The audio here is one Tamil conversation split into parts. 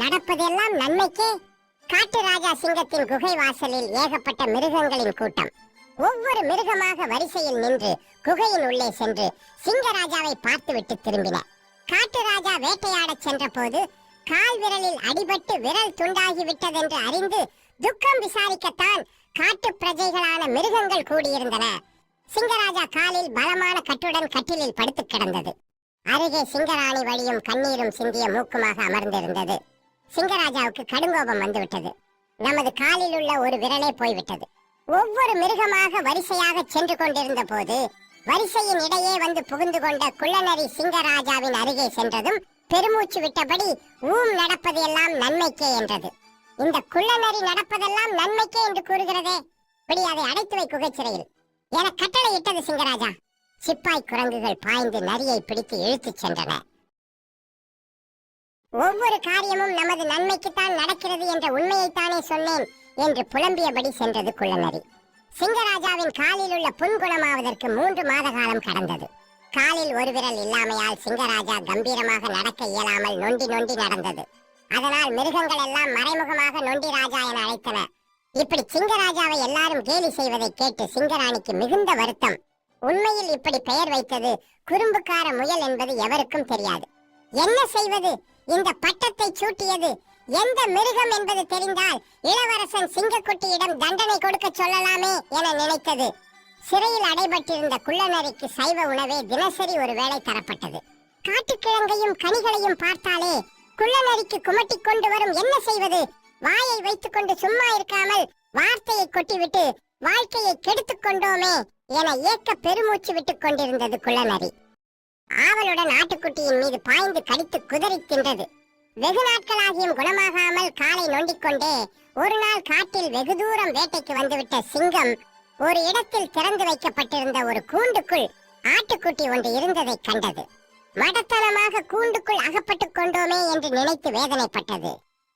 நடப்பதெல்லாம் நன்மைக்கே. காட்டு ராஜா சிங்கத்தின் குகை வாசலில் ஏகப்பட்ட மிருகங்களின் கூட்டம். ஒவ்வொரு மிருகமாக வரிசையில் நின்று குகையின் உள்ளே சென்று சிங்கராஜாவை பார்த்துவிட்டு திரும்பின. காட்டு ராஜா வேட்டையாடச் சென்றபோது கால் விரலில் அடிபட்டு விரல் துண்டாகி விட்டதென்று அறிந்து துக்கம் விசாரிக்கத்தான் காட்டு பிரஜைகளான மிருகங்கள் கூடியிருந்தன. சிங்கராஜா காலில் பலமான கட்டுடன் கட்டிலில் படுத்து கிடந்தது. அருகே சிங்கராணி வழியும் கண்ணீரும் சிந்திய மூக்குமாக அமர்ந்திருந்தது. சிங்கராஜாவுக்கு கடுங்கோபம் வந்துவிட்டது. நமது காலில் உள்ள ஒரு விரலே போய்விட்டது. ஒவ்வொரு மிருகமாக வரிசையாக சென்று கொண்டிருந்த போது வரிசையின் இடையே வந்து புகுந்து கொண்ட குள்ளநரி சிங்கராஜாவின் அருகே சென்றதும் பெருமூச்சு விட்டபடி ஊம் நடப்பது எல்லாம் நன்மைக்கே என்றது. இந்த குள்ளநரி நடப்பதெல்லாம் நன்மைக்கே என்று கூறுகிறதே. இப்படி அதை அடைத்து வை குகைச்சிறையில். என கட்டளை இட்டது சிங்கராஜா. சிப்பாய் குரங்குகள் பாய்ந்து நரியை பிடித்து இழுத்துச் சென்றன. ஒவ்வொரு காரியமும் நமது நன்மைக்குத்தான் நடக்கிறது என்ற உண்மையைத்தானே சொன்னேன் என்று புலம்பியபடி சென்றது குள்ளநரி. சிங்கராஜாவின் காலில் உள்ள புண்குணமாவதற்கு மூன்று மாத காலம் கடந்தது. காலில் ஒரு விரல் இல்லாமையால் சிங்கராஜா கம்பீரமாக நடக்க இயலாமல் நொண்டி நொண்டி நடந்தது. அதனால் மிருகங்கள் எல்லாம் மறைமுகமாக நொண்டி ராஜா என அழைத்தன. இப்படி சிங்கராஜாவை எல்லாரும் கேலி செய்வதை கேட்டு சிங்கராணிக்கு மிகுந்த வருத்தம். உண்மையில் இப்படி பெயர் வைத்தது குறும்புக்கார முயல் என்பது எவருக்கும் தெரியாது. என்ன செய்வது? இந்த பட்டத்தை சூட்டியது எந்த மிருகம் என்பது தெரிந்தால் இளவரசன் சிங்கக்குட்டியிடம் தண்டனை கொடுக்க சொல்லலாமே என நினைத்தது. சிறையில் அடைபட்டிருந்த குள்ளநரிக்கு சைவ உணவே தினசரி ஒரு வேளை தரப்பட்டது. காட்டுக்கிழங்கையும் கனிகளையும் பார்த்தாலே குள்ளநரிக்கு குமட்டி கொண்டு வரும் என்ன செய்வது? வாயை வைத்துக் கொண்டு சும்மா இருக்காமல் வார்த்தையை கொட்டிவிட்டு வாழ்க்கையை கெடுத்துக் கொண்டோமே என ஏக்க பெருமூச்சு விட்டுக் கொண்டிருந்தது குள்ளநரி. ஆவலுடன் ஆட்டுக்குட்டியின் மீது பாய்ந்து கடித்து குதறி தின்றது. வெகு நாட்களாகியும் குணமாகாமல் காலை நோண்டிக் கொண்டே ஒரு நாள் காட்டில் வெகு தூரம் வேட்டைக்கு வந்துவிட்ட சிங்கம் ஒரு இடத்தில் திறந்து வைக்கப்பட்டிருந்த ஒரு கூண்டுக்குள் ஆட்டுக்குட்டி ஒன்று இருந்ததை கண்டது. மடத்தனமாக கூண்டுக்குள் அகப்பட்டுக் கொண்டோமே என்று நினைத்து வேதனைப்பட்டது.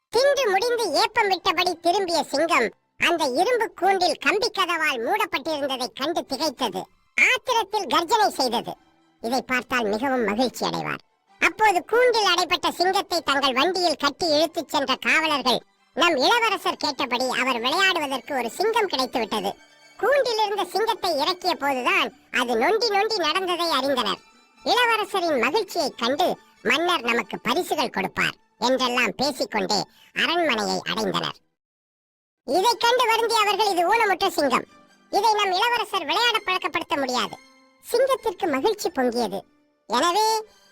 தின்று முடிந்து ஏப்பம் விட்டபடி திரும்பிய சிங்கம் அந்த இரும்பு கூண்டில் கம்பி கதவால் மூடப்பட்டிருந்ததை கண்டு திகைத்தது. ஆத்திரத்தில் கர்ஜனை செய்தது. இதை பார்த்தால் மிகவும் மகிழ்ச்சி அடைவார். அப்போது கூண்டில் அடைப்பட்ட சிங்கத்தை தங்கள் வண்டியில் கட்டி இழுத்துச் சென்ற காவலர்கள் நம் இளவரசர் கேட்டபடி அவர் விளையாடுவதற்கு ஒரு சிங்கம் கிடைத்துவிட்டது. கூண்டில் இருந்த சிங்கத்தை இறக்கிய போதுதான் அது நொண்டி நொண்டி நடந்ததை அறிந்தனர். இளவரசரின் மகிழ்ச்சியைக் கண்டு மன்னர் நமக்கு பரிசுகள் கொடுப்பார் என்றெல்லாம் பேசிக்கொண்டே அரண்மனையை அடைந்தனர். இதை கண்டு வருந்திய அவர்கள் இது ஊனமுற்ற சிங்கம். இதை நம் இளவரசர் விளையாட பழக்கப்படுத்த முடியாது. சிங்கத்திற்கு மகிழ்ச்சி பொங்கியது. எனவே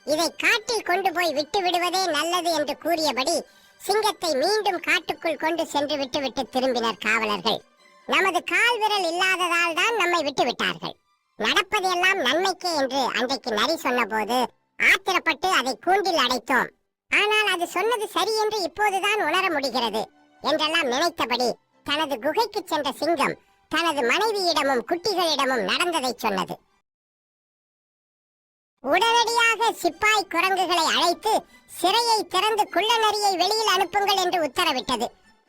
இதை காட்டில் கொண்டு போய் விட்டு விடுவதே நல்லது என்று கூறியபடி சிங்கத்தை மீண்டும் காட்டுக்குள் கொண்டு சென்று விட்டுவிட்டு திரும்பினர் காவலர்கள். நமது கால் விரல் இல்லாததால் தான் நம்மை விட்டு விட்டார்கள். நடப்பதெல்லாம் நன்மைக்கே என்று அன்றைக்கு நரி சொன்னபோது ஆத்திரப்பட்டு அதை கூண்டில் அடைத்தோம். ஆனால் அது சொன்னது சரி என்று இப்போதுதான் உணர முடிகிறது என்றெல்லாம் நினைத்தபடி தனது குகைக்கு சென்ற சிங்கம் தனது மனைவியிடமும் குட்டிகளிடமும் நடந்ததை சொன்னது. உடனடியாக சிப்பாய் குரங்குகளை அழைத்து சிறையை திறந்து குள்ளநரியை வெளியில் அனுப்புங்கள் என்று உத்தரவிட்டது.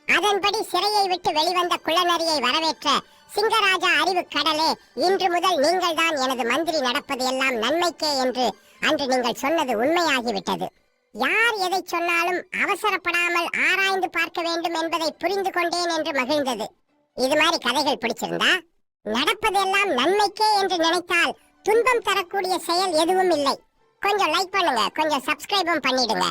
அதன்படி சிறையை விட்டு வெளிவந்த குள்ளநரியை வரவேற்ற சிங்கராஜா அறிவு கடலே இன்று முதல் நீங்கள் தான் எனது மந்திரி நடப்பது எல்லாம் நன்மைக்கே என்று அன்று நீங்கள் சொன்னது உண்மையாகிவிட்டது. யார் எதை சொன்னாலும் அவசரப்படாமல் ஆராய்ந்து பார்க்க வேண்டும் என்பதை புரிந்து கொண்டேன் என்று மகிழ்ந்தது. இது மாதிரி கதைகள் பிடிச்சிருந்தா நடப்பதெல்லாம் நன்மைக்கே என்று நினைத்தால் துன்பம் தரக்கூடிய செயல் எதுவும் இல்லை. கொஞ்சம் லைக் பண்ணுங்க. கொஞ்சம் சப்ஸ்கிரைபும் பண்ணிடுங்க.